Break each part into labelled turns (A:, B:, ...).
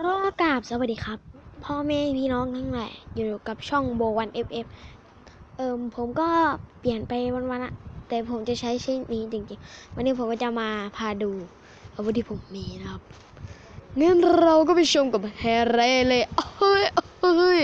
A: รอกราบสวัสดีครับ พ่อแม่พี่น้องทั้งหลายอยู่กับช่องโบวันเอฟเอฟเอิมผมก็เปลี่ยนไปวันๆอะแต่ผมจะใช้ชื่อนี้จริงๆ วันนี้ผมก็จะมาพาดูอาวุธที่ผมมีนะครับงั้นเราก็ไปชมกับแฮร์เร่เลยเฮ้ยเฮ้ย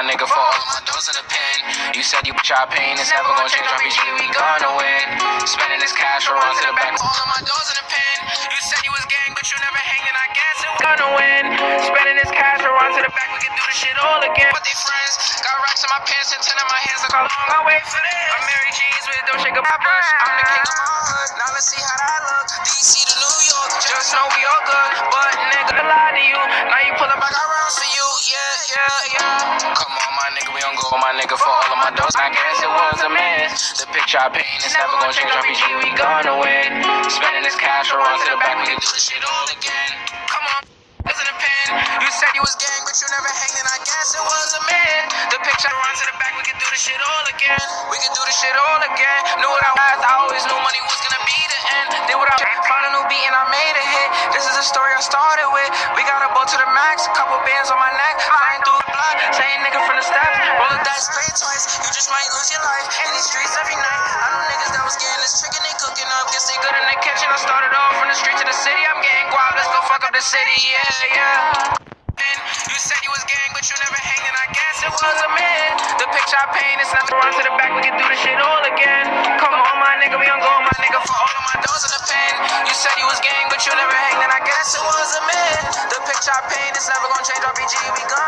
B: my nigga for all my doors in the pen. You said you try pain, it's never gonna change. RPG, we gonna win. Spending this cash, run to the back. All of my doors in the pen. You said you was gang, but you never hanging. I guess it was gonna win. Spending this cash, run to the back. We can do this shit all again. But they friends got racks in my pants and ten in my hands. Look how long I wait for this. I'm Mary Jeans with don't shake my brush. I'm the king of my hood. Now let's see how that look. DC to New York. Just know we all good, but nigga I lie to you. Now you pull up, I got rounds for you. Yeah, yeah, yeah. Come on, my nigga, we don't go. My nigga for all of my doors. I guess it was a miss. The picture I paint is never gonna change. RPG, we gonna win. Spending this cash, we'll run to the back. We can do this shit all again. Come on. Was in a pen. You said you was gang, but you never hanged, and I guess it was a man. The picture run to the back, we can do this shit all again. We can do this shit all again. Knew what I was, I always knew money was gonna be the end. Did what I found a new beat and I made a hit. This is the story I started with. We got a boat to the max, a couple bands on my neck. Flying through the block, saying nigga from the steps. Roll the dice, play twice. You just might lose your life in these streets every night. I know niggas that was getting this trick and cooking up. Guess they good in the kitchen. I started off from the street to the city. I'm getting guap. Let's go fuck up the city. Yeah, yeah. You said you was gang, but you never hanged, and I guess it was a man. The picture I paint is nothing run to the back, we can do this shit all again. Come on, my nigga, we on go, my nigga, for all of my doors in the pen. You said you was gang, but you never hanged, and I guess it was a man. Picture I paint is never gonna change, RPG, we gonna win.